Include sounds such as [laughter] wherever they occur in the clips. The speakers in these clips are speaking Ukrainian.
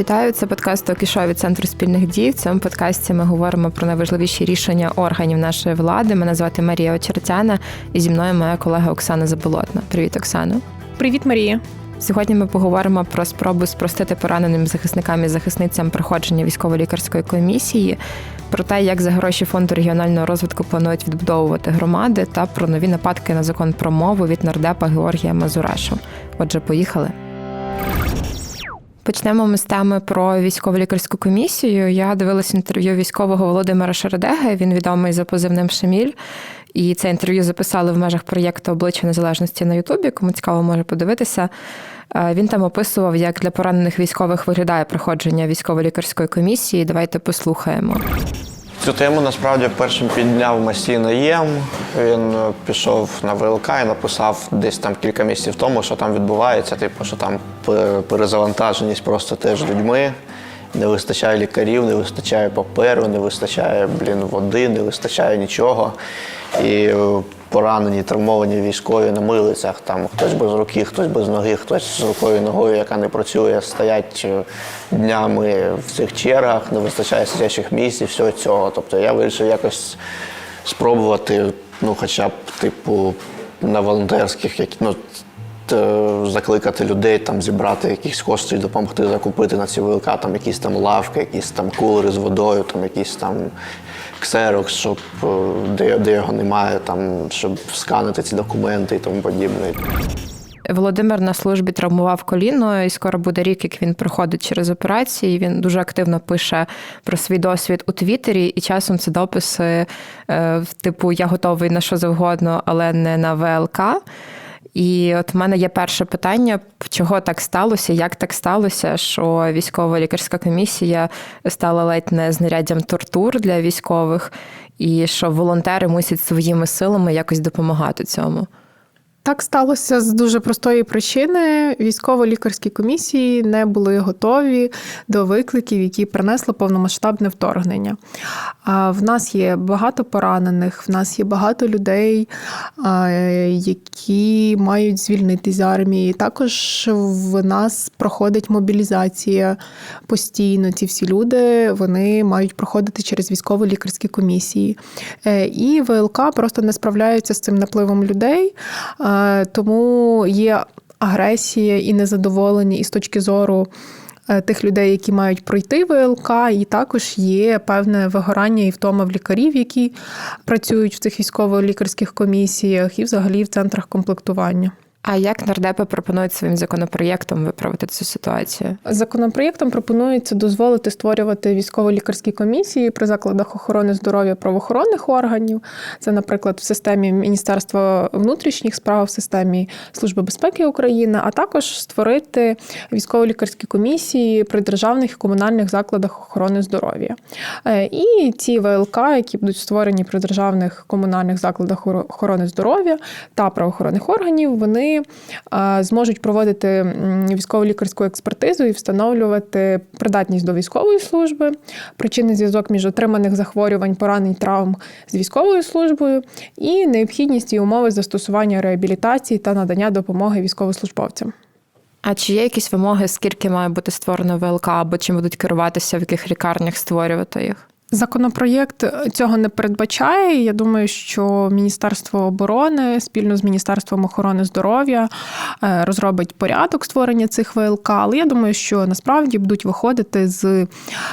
Вітаю, це подкаст «Токішо» від центру спільних дій. В цьому подкасті ми говоримо про найважливіші рішення органів нашої влади. Мене звати Марія Очертяна, і зі мною моя колега Оксана Заболотна. Привіт, Оксано. Привіт, Марія. Сьогодні ми поговоримо про спробу спростити пораненим захисникам і захисницям проходження військово-лікарської комісії, про те, як за гроші фонду регіонального розвитку планують відбудовувати громади, та про нові нападки на закон про мову від нардепа Георгія Мазурашу. Отже, поїхали. Почнемо ми з теми про військово-лікарську комісію. Я дивилась інтерв'ю військового Володимира Шередега. Він відомий за позивним Шаміль. І це інтерв'ю записали в межах проєкту Обличчя Незалежності на Ютубі. Кому цікаво може подивитися. Е, Він там описував, як для поранених військових виглядає проходження військово-лікарської комісії. Давайте послухаємо. Цю тему насправді першим підняв Масій Наєм. Він е, пішов на ВЛК і написав десь там кілька місяців тому, що там відбувається, типу, що там перезавантаженість просто теж людьми. Не вистачає лікарів, не вистачає паперу, не вистачає блін, води, не вистачає нічого. І е, поранені, травмовані військові на милицях. Там хтось без руки, хтось без ноги, хтось з рукою ногою, яка не працює, стоять е, днями в цих чергах, не вистачає сидячих місць і всього цього. Тобто я вирішив якось спробувати, ну, хоча б, типу, на волонтерських, які, ну, закликати людей там зібрати якісь кошти допомогти закупити на ці ВЛК там якісь там лавки, якісь там кулери з водою, там якісь там ксерокс, щоб е, де, де його немає, там, щоб сканити ці документи і тому подібне. Володимир на службі травмував коліно, і скоро буде рік, як він проходить через операції. Він дуже активно пише про свій досвід у Твіттері, і часом це дописи е, типу Я готовий на що завгодно, але не на ВЛК. І от в мене є перше питання: чого так сталося, як так сталося, що військова лікарська комісія стала ледь не знаряддям тортур для військових, і що волонтери мусять своїми силами якось допомагати цьому. Так сталося з дуже простої причини. Військово-лікарські комісії не були готові до викликів, які принесло повномасштабне вторгнення. В нас є багато поранених, в нас є багато людей, які мають звільнитися з армії. Також в нас проходить мобілізація постійно. Ці всі люди вони мають проходити через військово-лікарські комісії. Е, І ВЛК просто не справляються з цим напливом людей. Е, Тому є агресія і незадоволення і з точки зору. е, Тих людей, які мають пройти ВЛК, і також є певне вигорання і втома в лікарів, які працюють в цих військово-лікарських комісіях, і взагалі в центрах комплектування. А як нардепи пропонують своїм законопроєктом виправити цю ситуацію? Законопроєктом пропонується дозволити створювати військово-лікарські комісії при закладах охорони здоров'я правоохоронних органів. Це, наприклад, в системі Міністерства внутрішніх справ, в системі Служби безпеки України, а також створити військово-лікарські комісії при державних і комунальних закладах охорони здоров'я. Е, І ці ВЛК, які будуть створені при державних комунальних закладах охорони здоров'я та правоохоронних органів, вони зможуть проводити військово-лікарську експертизу і встановлювати придатність до військової служби, причинний зв'язок між отриманих захворювань, поранень, травм з військовою службою і необхідність і умови застосування реабілітації та надання допомоги військовослужбовцям. А чи є якісь вимоги, скільки має бути створено ВЛК, або чим будуть керуватися, в яких лікарнях створювати їх? Законопроєкт цього не передбачає. Я думаю, що Міністерство оборони спільно з Міністерством охорони здоров'я е, розробить порядок створення цих ВЛК. Але я думаю, що насправді будуть виходити з е,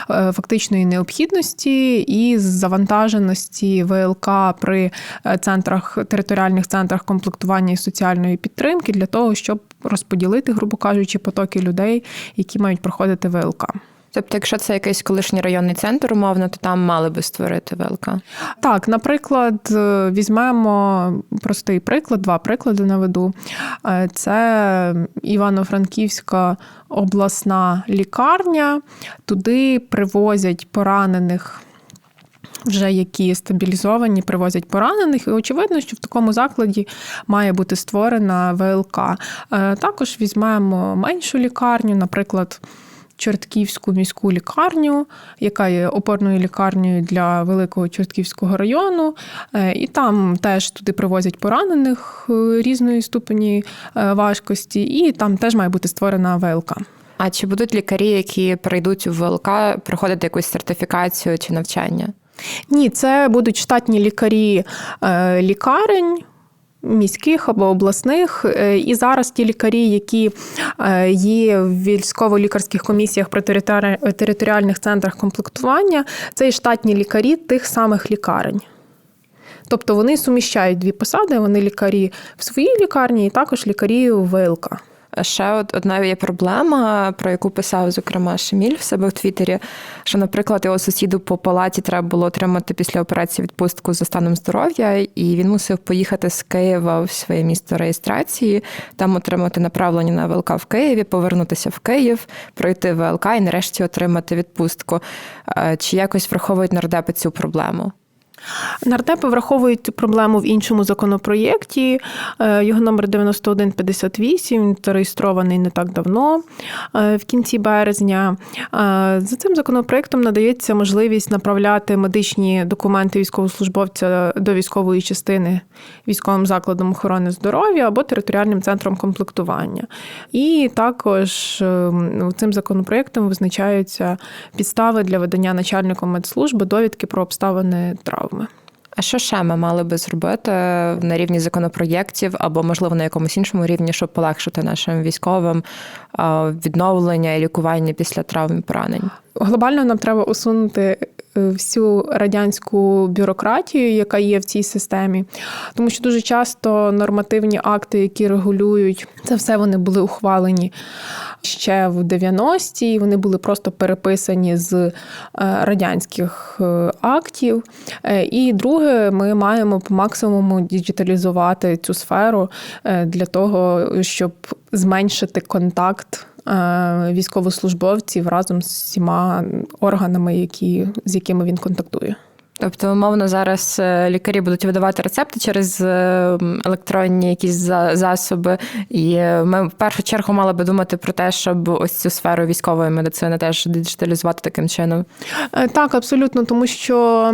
фактичної необхідності і з завантаженості ВЛК при е, центрах територіальних центрах комплектування і соціальної підтримки для того, щоб розподілити, грубо кажучи, потоки людей, які мають проходити ВЛК. Тобто, якщо це якийсь колишній районний центр, умовно, то там мали би створити ВЛК. Так, наприклад, е, візьмемо простий приклад, два приклади наведу. Е, Це Івано-Франківська обласна лікарня. Туди привозять поранених. Вже які стабілізовані, привозять поранених, і очевидно, що в такому закладі має бути створена ВЛК. Е, Також візьмемо меншу лікарню, наприклад, Чортківську міську лікарню, яка є опорною лікарнею для великого Чортківського району. Е, І там теж туди привозять поранених е, різної ступені е, важкості, і там теж має бути створена ВЛК. А чи будуть лікарі, які прийдуть у ВЛК, проходити якусь сертифікацію чи навчання? Ні, це будуть штатні лікарі лікарень. Міських або обласних, Е, і зараз ті лікарі, які е, є в військово-лікарських комісіях при територіальних центрах комплектування, це і штатні лікарі тих самих лікарень. Тобто вони суміщають дві посади: вони лікарі в своїй лікарні і також лікарі в ВЛК. Ще одна є проблема, про яку писав, зокрема, Шеміль в себе в Твіттері, що, наприклад, його сусіду по палаті треба було отримати після операції відпустку за станом здоров'я, і він мусив поїхати з Києва в своє місто реєстрації, там отримати направлення на ВЛК в Києві, повернутися в Київ, пройти ВЛК і нарешті отримати відпустку. Е, Чи якось враховують нардепи цю проблему? Нардепи враховують проблему в іншому законопроєкті. Е, Його номер 9158, він зареєстрований не так давно, е, в кінці березня. Е, За цим законопроєктом надається можливість направляти медичні документи військовослужбовця до військової частини військовим закладом охорони здоров'я або територіальним центром комплектування. І також цим законопроєктом визначаються підстави для видання начальником медслужби довідки про обставини травми. А що ще ми мали би зробити на рівні законопроєктів або, можливо, на якомусь іншому рівні, щоб полегшити нашим військовим відновлення і лікування після травм і поранень? Глобально нам треба усунути е, всю радянську бюрократію, яка є в цій системі, тому що дуже часто нормативні акти, які регулюють це все, вони були ухвалені ще в 90-ті, і вони були просто переписані з е, радянських е, актів. Е, І друге, ми маємо по максимуму діджиталізувати цю сферу для того, щоб зменшити контакт військовослужбовців разом з всіма органами, які, з якими він контактує. Тобто, умовно, зараз е, лікарі будуть видавати рецепти через е, електронні якісь засоби, і е, ми в першу чергу мали би думати про те, щоб ось цю сферу військової медицини теж диджиталізувати таким чином. Так, абсолютно, тому що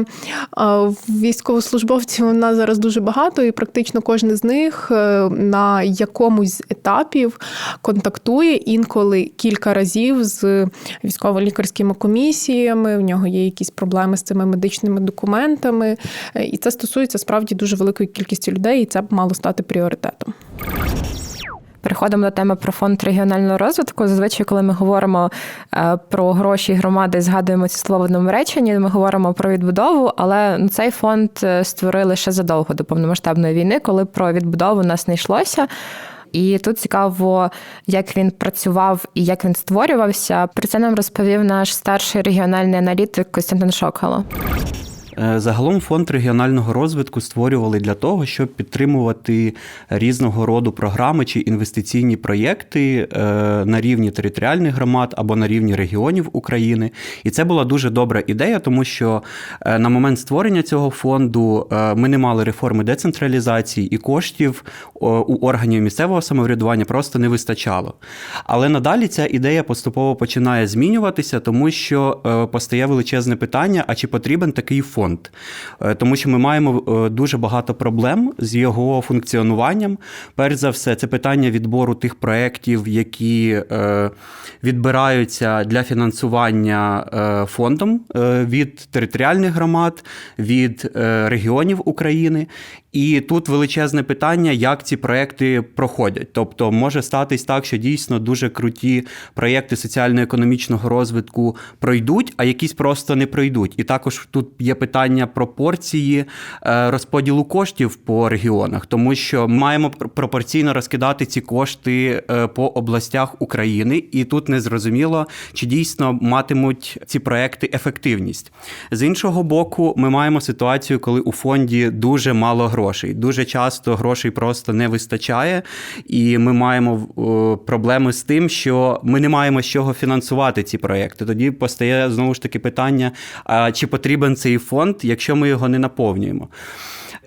військовослужбовців у нас зараз дуже багато, і практично кожен з них на якомусь з етапів контактує інколи кілька разів з військово-лікарськими комісіями. В нього є якісь проблеми з цими медичними документами, Е, і це стосується справді дуже великої кількості людей, і це б мало стати пріоритетом. Переходимо до теми про фонд регіонального розвитку. Зазвичай, коли ми говоримо е, про гроші громади, згадуємо ці слова в одному реченні. Ми говоримо про відбудову, але ну, цей фонд е, створили ще задовго до повномасштабної війни, коли про відбудову у нас не йшлося. І тут цікаво, як він працював і як він створювався. Про це нам розповів наш старший регіональний аналітик Костянтин Шокало. Е, Загалом фонд регіонального розвитку створювали для того, щоб підтримувати різного роду програми чи інвестиційні проєкти е, на рівні територіальних громад або на рівні регіонів України. І це була дуже добра ідея, тому що е, на момент створення цього фонду ми не мали реформи децентралізації і коштів у органів місцевого самоврядування просто не вистачало. Але надалі ця ідея поступово починає змінюватися, тому що постає величезне питання: а чи потрібен такий фонд? Е, Тому що ми маємо е, дуже багато проблем з його функціонуванням. Перш за все, це питання відбору тих проєктів, які е, відбираються для фінансування фондом від територіальних громад, від регіонів України. І тут величезне питання, як ці проекти проходять. Тобто може статись так, що дійсно дуже круті проєкти соціально-економічного розвитку пройдуть, а якісь просто не пройдуть. І також тут є питання пропорції е, розподілу коштів по регіонах, тому що маємо пропорційно розкидати ці кошти е, по областях України, і тут не зрозуміло, чи дійсно матимуть ці проекти ефективність. З іншого боку, ми маємо ситуацію, коли у фонді дуже мало грошей. Дуже часто грошей просто не вистачає, і ми маємо е, проблеми з тим, що ми не маємо з чого фінансувати ці проекти. Тоді постає знову ж таки питання: а чи потрібен цей фонд, якщо ми його не наповнюємо?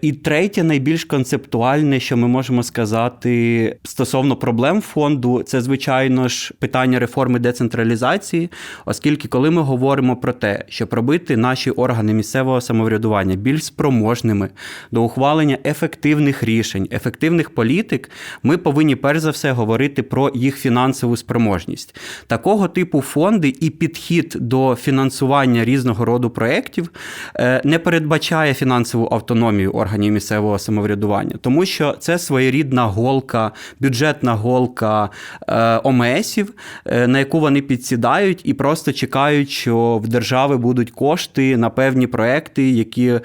І третє, найбільш концептуальне, що ми можемо сказати стосовно проблем фонду, це звичайно ж питання реформи децентралізації, оскільки коли ми говоримо про те, щоб робити наші органи місцевого самоврядування більш спроможними до ухвалення ефективних рішень, ефективних політик, ми повинні перш за все говорити про їх фінансову спроможність. Такого типу фонди і підхід до фінансування різного роду проєктів е, не передбачає фінансову автономію органів місцевого самоврядування, тому що це своєрідна голка, бюджетна голка е, ОМСів, е, на яку вони підсідають і просто чекають, що в держави будуть кошти на певні проекти, які е,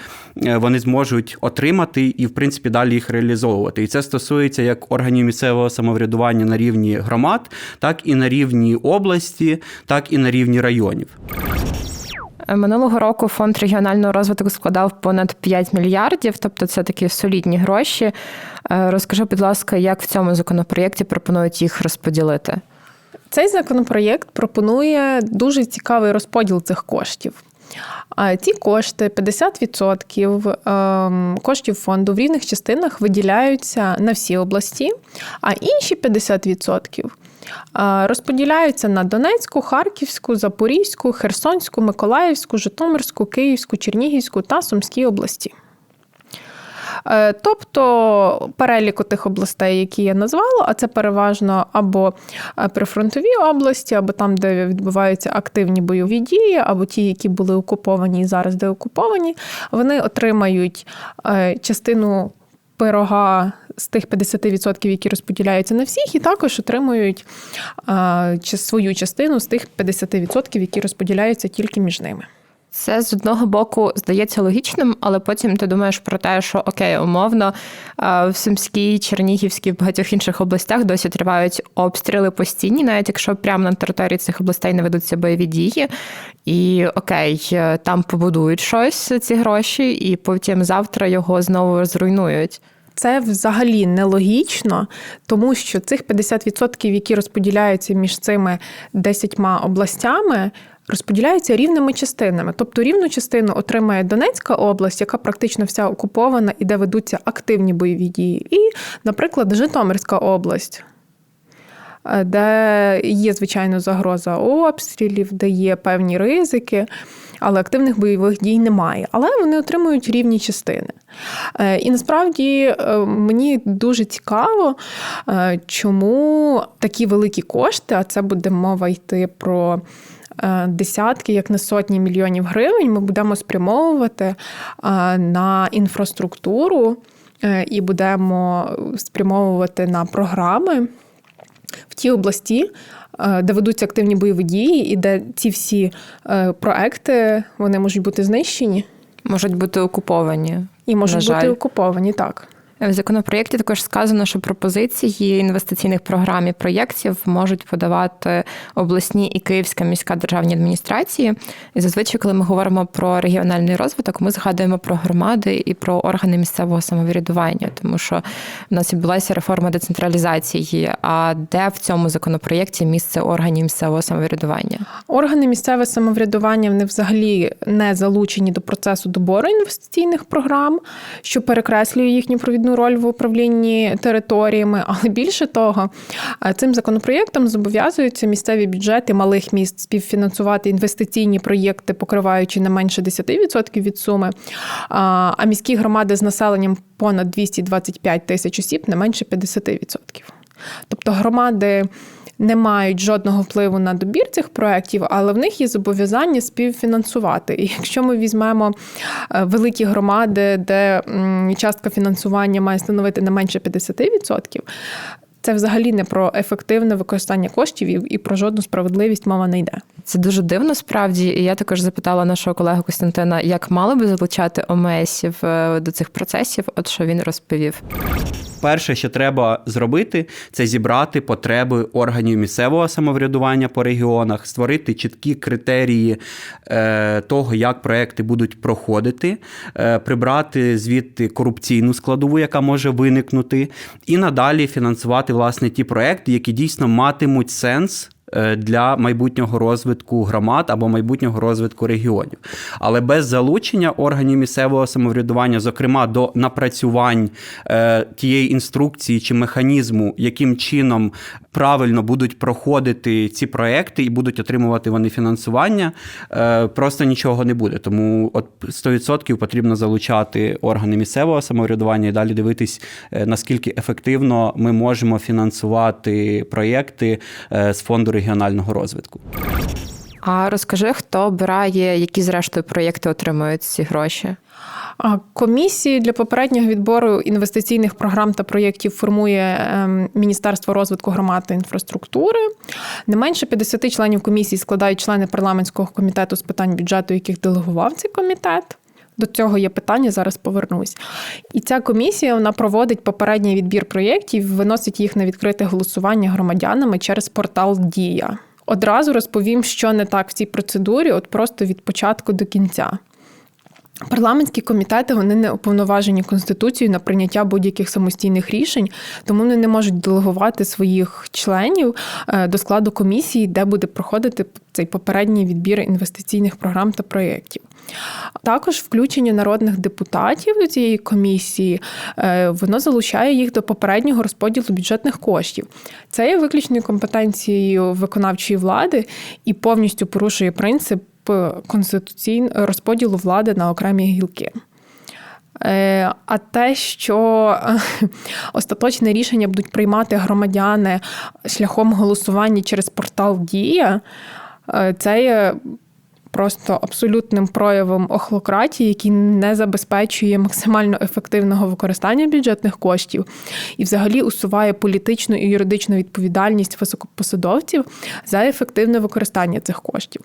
вони зможуть отримати і, в принципі, далі їх реалізовувати. І це стосується як органів місцевого самоврядування на рівні громад, так і на рівні області, так і на рівні районів. Минулого року фонд регіонального розвитку складав понад 5 мільярдів, тобто це такі солідні гроші. Е, Розкажи, будь ласка, як в цьому законопроєкті пропонують їх розподілити? Цей законопроєкт пропонує дуже цікавий розподіл цих коштів. А Ці кошти, 50% ем, коштів фонду в різних частинах виділяються на всі області, а інші 50% е, розподіляються на Донецьку, Харківську, Запорізьку, Херсонську, Миколаївську, Житомирську, Київську, Чернігівську та Сумські області. Е, Тобто перелік тих областей, які я назвала, а це переважно або е, прифронтові області, або там, де відбуваються активні бойові дії, або ті, які були окуповані і зараз деокуповані, вони отримають е, частину пирога з тих 50%, які розподіляються на всіх, і також отримують чи свою частину з тих 50%, які розподіляються тільки між ними. Це з одного боку здається логічним, але потім ти думаєш про те, що окей, умовно в Сумській, Чернігівській, в багатьох інших областях досі тривають обстріли постійні, навіть якщо прямо на території цих областей не ведуться бойові дії. І окей, е, там побудують щось ці гроші, і потім завтра його знову зруйнують. Це взагалі нелогічно, тому що цих 50%, які розподіляються між цими 10 областями, розподіляються рівними частинами. Тобто рівну частину отримає Донецька область, яка практично вся окупована і де ведуться активні бойові дії, і, наприклад, Житомирська область. е, Де є, звичайно, загроза обстрілів, де є певні ризики, але активних бойових дій немає. Але вони отримують рівні частини. Е, І насправді е, мені дуже цікаво, е, чому такі великі кошти, а це буде мова йти про десятки, як не сотні мільйонів гривень, ми будемо спрямовувати на інфраструктуру і будемо спрямовувати на програми в ті області, де ведуться активні бойові дії, і де ці всі е, проекти вони можуть бути знищені Можуть бути окуповані. і можуть бути окуповані так. В законопроєкті також сказано, що пропозиції інвестиційних програм і проєктів можуть подавати обласні і Київська міська державні адміністрації. І зазвичай, коли ми говоримо про регіональний розвиток, ми згадуємо про громади і про органи місцевого самоврядування, тому що в нас відбулася реформа децентралізації. А де в цьому законопроєкті місце органів місцевого самоврядування? Органи місцеве самоврядування вони взагалі не залучені до процесу добору інвестиційних програм, що перекреслює їхню провідну роль в управлінні територіями. Але більше того, е, цим законопроєктом зобов'язуються місцеві бюджети малих міст співфінансувати інвестиційні проєкти, покриваючи не менше 10% від суми. А міські громади з населенням понад 225 тисяч осіб не менше 50%. Тобто громади не мають жодного впливу на добір цих проєктів, але в них є зобов'язання співфінансувати. І якщо ми візьмемо е, великі громади, де частка фінансування має становити не менше 50%, це взагалі не про ефективне використання коштів і, про жодну справедливість мова не йде. Це дуже дивно справді. І я також запитала нашого колегу Костянтина, як мали би залучати ОМСів е, до цих процесів. От що він розповів. Перше, що треба зробити, це зібрати потреби органів місцевого самоврядування по регіонах, створити чіткі критерії е, того, як проекти будуть проходити, е, прибрати звідти корупційну складову, яка може виникнути, і надалі фінансувати власне ті проекти, які дійсно матимуть сенс. Е, для майбутнього розвитку громад або майбутнього розвитку регіонів. Але без залучення органів місцевого самоврядування, зокрема до напрацювань е, тієї інструкції чи механізму, яким чином правильно будуть проходити ці проекти і будуть отримувати вони фінансування, е, просто нічого не буде. Тому от 100% потрібно залучати органи місцевого самоврядування і далі дивитись, наскільки ефективно ми можемо фінансувати проєкти е, з фонду регіонального розвитку. А розкажи, хто обирає, які зрештою проєкти отримують ці гроші? Комісії для попереднього відбору інвестиційних програм та проєктів формує ем, Міністерство розвитку громад та інфраструктури. Не менше 50 членів комісії складають члени парламентського комітету з питань бюджету, яких делегував цей комітет. До цього є питання, зараз повернусь. І ця комісія вона проводить попередній відбір проєктів, виносить їх на відкрите голосування громадянами через портал Дія. Одразу розповім, що не так в цій процедурі, от просто від початку до кінця. Парламентські комітети вони не уповноважені Конституцією на прийняття будь-яких самостійних рішень, тому вони не можуть делегувати своїх членів е, до складу комісії, де буде проходити цей попередній відбір інвестиційних програм та проєктів. Також включення народних депутатів до цієї комісії е, воно залучає їх до попереднього розподілу бюджетних коштів. Це є виключною компетенцією виконавчої влади і повністю порушує принцип конституційного розподілу влади на окремі гілки. Е, А те, що [laughs] остаточне рішення будуть приймати громадяни шляхом голосування через портал Дія, е, це є просто абсолютним проявом охлократії, який не забезпечує максимально ефективного використання бюджетних коштів і взагалі усуває політичну і юридичну відповідальність високопосадовців за ефективне використання цих коштів.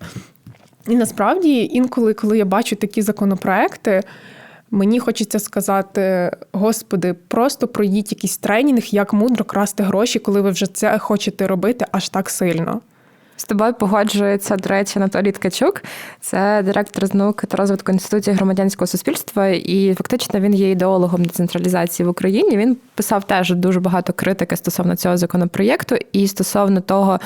І насправді, інколи, коли я бачу такі законопроекти, мені хочеться сказати: Господи, просто пройдіть якийсь тренінг, як мудро красти гроші, коли ви вже це хочете робити аж так сильно. З тобою погоджується, до речі, Анатолій Ткачук. Це директор з науки та розвитку інституції громадянського суспільства, і фактично він є ідеологом децентралізації в Україні. Він писав теж дуже багато критики стосовно цього законопроєкту і стосовно того,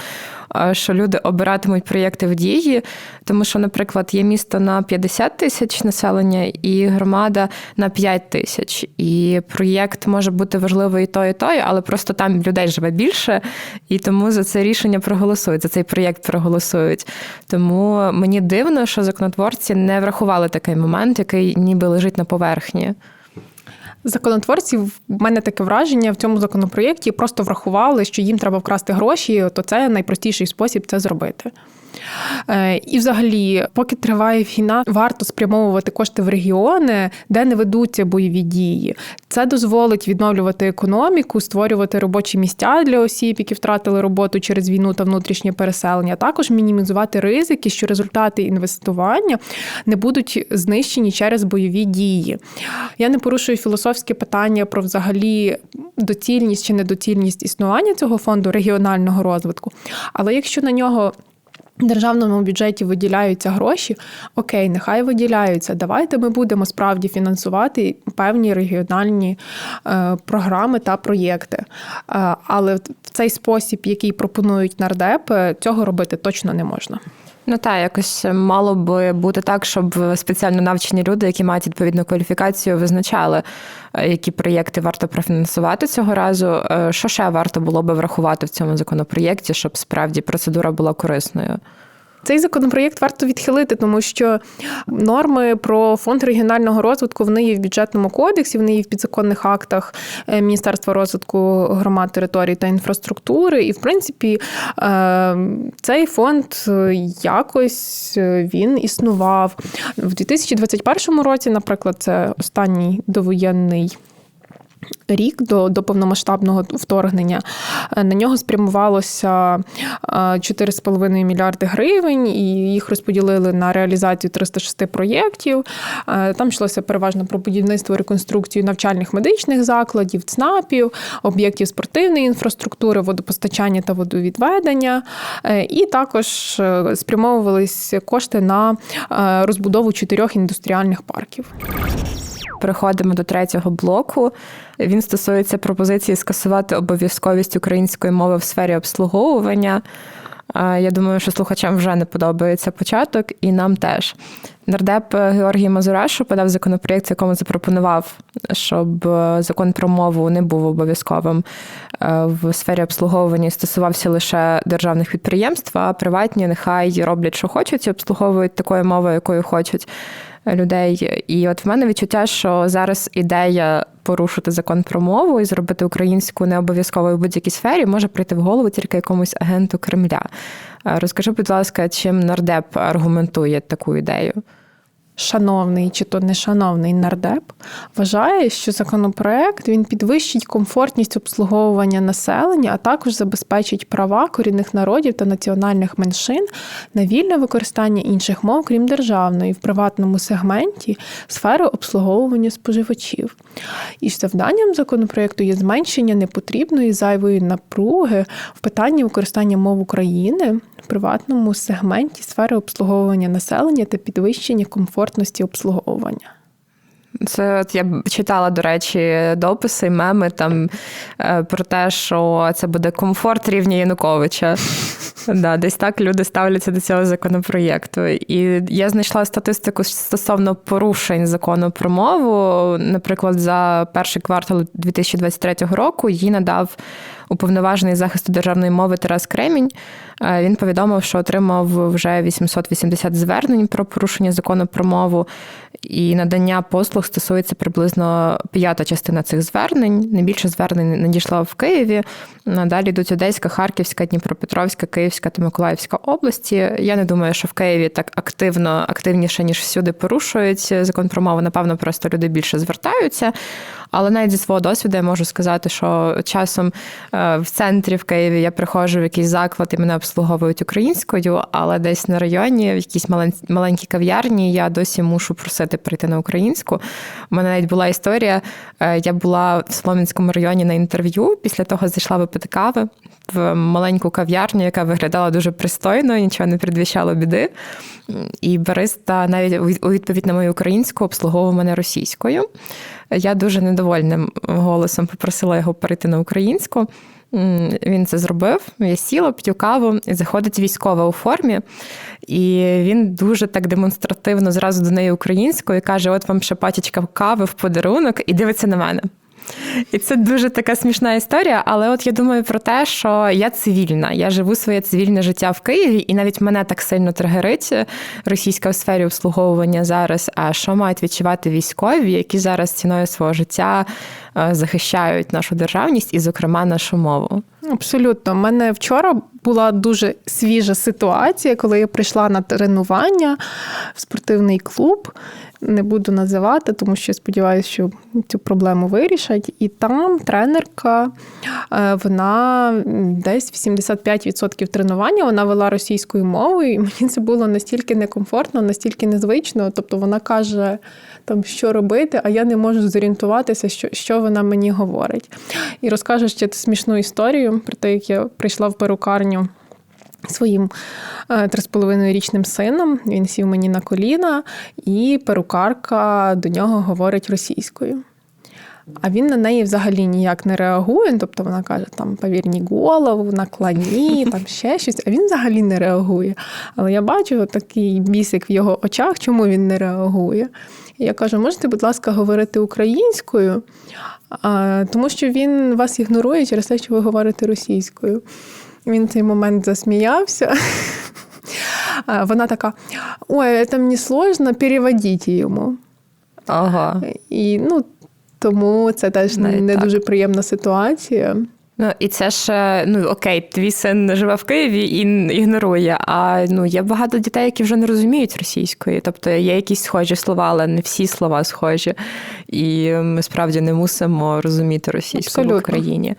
е, що люди обиратимуть проєкти в дії, тому що, наприклад, є місто на 50 тисяч населення і громада на 5 тисяч. І проєкт може бути важливий і той, і той, але просто там людей живе більше, і тому за це рішення проголосують, за цей проєкт проголосують. Тому мені дивно, що законотворці не врахували такий момент, який ніби лежить на поверхні. Законотворці в мене таке враження в цьому законопроєкті просто врахували, що їм треба вкрасти гроші, то це найпростіший спосіб це зробити. Е, І, взагалі, поки триває війна, варто спрямовувати кошти в регіони, де не ведуться бойові дії. Це дозволить відновлювати економіку, створювати робочі місця для осіб, які втратили роботу через війну та внутрішнє переселення, а також мінімізувати ризики, що результати інвестування не будуть знищені через бойові дії. Я не порушую філософське питання про взагалі доцільність чи недоцільність існування цього фонду регіонального розвитку. Але якщо на нього державному бюджеті виділяються гроші, окей, нехай виділяються. Давайте ми будемо справді фінансувати певні регіональні е, програми та проєкти. Е, але в цей спосіб, який пропонують нардепи, цього робити точно не можна. Ну так, якось мало би бути так, щоб спеціально навчені люди, які мають відповідну кваліфікацію, визначали, е, які проєкти варто профінансувати цього разу. Е, Що ще варто було би врахувати в цьому законопроєкті, щоб справді процедура була корисною? Цей законопроєкт варто відхилити, тому що норми про фонд регіонального розвитку вони є в бюджетному кодексі, вони є в підзаконних актах е, Міністерства розвитку громад, територій та інфраструктури. І, в принципі, е, цей фонд е, якось він існував в 2021 році. Наприклад, це останній довоєнний. Рік до до повномасштабного вторгнення на нього спрямувалося 4,5 мільярди гривень, і їх розподілили на реалізацію 306 проєктів. Там йшлося переважно про будівництво реконструкцію навчальних медичних закладів, ЦНАПів, об'єктів спортивної інфраструктури, водопостачання та водовідведення. І також спрямовувалися кошти на розбудову чотирьох індустріальних парків. Переходимо до третього блоку. Він стосується пропозиції скасувати обов'язковість української мови в сфері обслуговування. Я думаю, що слухачам вже не подобається початок, і нам теж. Нардеп Георгій Мазурашу подав законопроєкт, якому запропонував, щоб е, закон про мову не був обов'язковим е, в сфері обслуговування і стосувався лише державних підприємств, а приватні нехай роблять, що хочуть, і обслуговують такою мовою, якою хочуть людей. І от в мене відчуття, що зараз ідея порушити закон про мову і зробити українську не обов'язковою в будь-якій сфері може прийти в голову тільки якомусь агенту Кремля. Е, Розкажи, будь ласка, чим нардеп аргументує таку ідею? Шановний чи то нешановний нардеп вважає, що законопроект він підвищить комфортність обслуговування населення, а також забезпечить права корінних народів та національних меншин на вільне використання інших мов, крім державної, в приватному сегменті сфери обслуговування споживачів. І завданням законопроекту є зменшення непотрібної зайвої напруги в питанні використання мов України приватному сегменті сфери обслуговування населення та підвищення комфортності обслуговування. Це от я читала, до речі, дописи, меми там е, про те, що це буде комфорт рівня Януковича. Да, десь так люди ставляться до цього законопроєкту. І я знайшла статистику стосовно порушень закону про мову. Наприклад, за перший квартал 2023 року їй надав уповноважений захисту державної мови Тарас Кремінь. Е, Він повідомив, що отримав вже 880 звернень про порушення закону про мову, і надання послуг стосується приблизно п'ята частина цих звернень. Найбільше звернень надійшло в Києві. Надалі йдуть Одеська, Харківська, Дніпропетровська, Київська та Миколаївська області. Я не думаю, що в Києві так активно, активніше, ніж всюди порушують закон про мову. Напевно, просто люди більше звертаються. Але навіть зі свого досвіду я можу сказати, що часом е, в центрі в Києві я приходжу в якийсь заклад і мене обслуговують українською, але десь на районі, в якійсь мален- маленькій кав'ярні, я досі мушу просити прийти на українську. У мене навіть була історія. е, Я була в Солом'янському районі на інтерв'ю. Після того зайшла випити кави в маленьку кав'ярню, яка виглядала дуже пристойно, нічого не предвіщало біди. І бариста навіть у відповідь на мою українську обслуговував мене російською. Я дуже недовольним голосом попросила його перейти на українську. Він це зробив. Я сіла, п'ю каву, і заходить військова у формі, і він дуже так демонстративно зразу до неї українською каже: От вам ще пачечка кави в подарунок, і дивиться на мене. І це дуже така смішна історія. Але от я думаю про те, що я цивільна, я живу своє цивільне життя в Києві, і навіть мене так сильно тригерить російська у сфері обслуговування зараз. А що мають відчувати військові, які зараз ціною свого життя е, захищають нашу державність і, зокрема, нашу мову? Абсолютно. У мене вчора була дуже свіжа ситуація, коли я прийшла на тренування в спортивний клуб. Не буду називати, тому що сподіваюся, що цю проблему вирішать. І там тренерка, е, вона десь 85% тренування вона вела російською мовою, і мені це було настільки некомфортно, настільки незвично. Тобто вона каже, там, що робити, а я не можу зорієнтуватися, що, що вона мені говорить. І розкажу ще смішну історію про те, як я прийшла в перукарню своїм е, три з половиною річним сином. Він сів мені на коліна, і перукарка до нього говорить російською. А він на неї взагалі ніяк не реагує. Тобто вона каже, там повірні голову, наклоні, там ще щось, а він взагалі не реагує. Але я бачу такий бісик в його очах, чому він не реагує. І я кажу, можете, будь ласка, говорити українською, а, тому що він вас ігнорує через те, що ви говорите російською. Він в цей момент засміявся. Вона така: ой, це мені сложно, переводіть йому. Ага. І ну, тому це теж Навіть не так. дуже приємна ситуація. Ну і це ж ну окей, твій син живе в Києві і ігнорує. А ну є багато дітей, які вже не розуміють російської. Тобто є якісь схожі слова, але не всі слова схожі. І ми справді не мусимо розуміти російську Абсолютно. в Україні.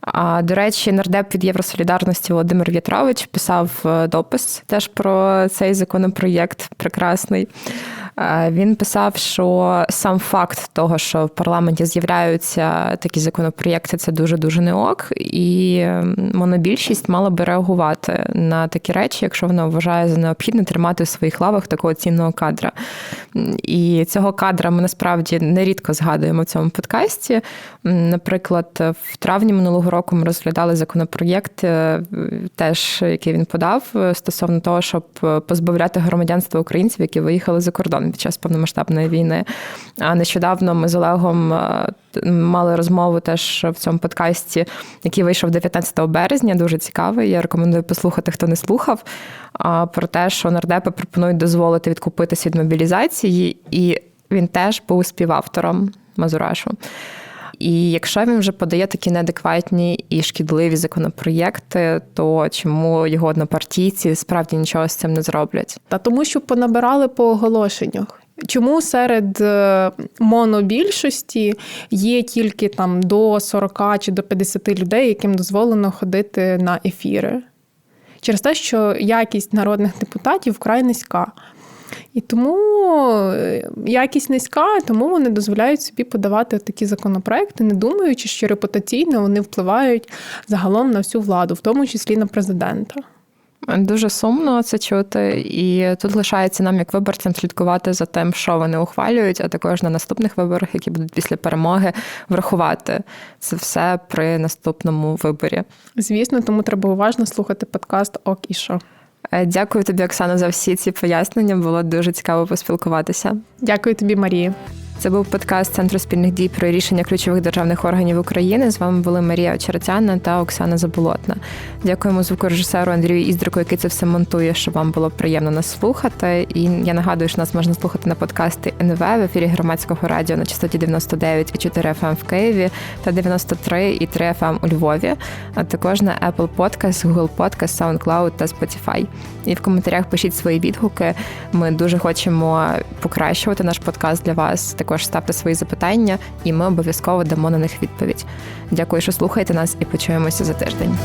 А до речі, нардеп від Євросолідарності Володимир В'ятрович писав е, допис теж про цей законопроєкт прекрасний. Е, Він писав, що сам факт того, що в парламенті з'являються такі законопроєкти, це дуже дуже не ок, і ем, монобільшість мала би реагувати на такі речі, якщо вона вважає за необхідне тримати в своїх лавах такого цінного кадра. І цього кадра ми насправді нерідко згадуємо в цьому подкасті. Наприклад, в травні минулого року ми розглядали законопроєкт, е, теж який він подав е, стосовно того, щоб позбавляти громадянства українців, які виїхали за кордон під час повномасштабної війни. А нещодавно ми з Олегом е, мали розмову теж в цьому подкасті, який вийшов 19 березня. Дуже цікавий. Я рекомендую послухати, хто не слухав. Про те, що нардепи пропонують дозволити відкупитись від мобілізації, і він теж був співавтором Мазурашу. І якщо він вже подає такі неадекватні і шкідливі законопроєкти, то чому його однопартійці справді нічого з цим не зроблять? Та тому, що понабирали по оголошеннях. Чому серед е, монобільшості є тільки там до 40 чи до 50 людей, яким дозволено ходити на ефіри? Через те, що якість народних депутатів вкрай низька. І тому е, якість низька, тому вони дозволяють собі подавати такі законопроекти, не думаючи, що репутаційно вони впливають загалом на всю владу, в тому числі на президента. Дуже сумно це чути, і тут лишається нам, як виборцям, слідкувати за тим, що вони ухвалюють, а також на наступних виборах, які будуть після перемоги, врахувати це все при наступному виборі. Звісно, тому треба уважно слухати подкаст Ок і що. Е, Дякую тобі, Оксана, за всі ці пояснення. Було дуже цікаво поспілкуватися. Дякую тобі, Марія. Це був подкаст Центру спільних дій про рішення ключових державних органів України. З вами були Марія Очеретяна та Оксана Заболотна. Дякуємо звукорежисеру Андрію Іздрику, який це все монтує, щоб вам було приємно нас слухати. І я нагадую, що нас можна слухати на подкасти НВ в ефірі громадського радіо на частоті 99,4 FM в Києві та 93,3 FM у Львові, а також на Apple Podcast, Google Podcast, SoundCloud та Spotify. І в коментарях пишіть свої відгуки. Ми дуже хочемо покращувати наш подкаст для вас. Також ставте свої запитання, і ми обов'язково дамо на них відповідь. Дякую, що слухаєте нас, і почуємося за тиждень.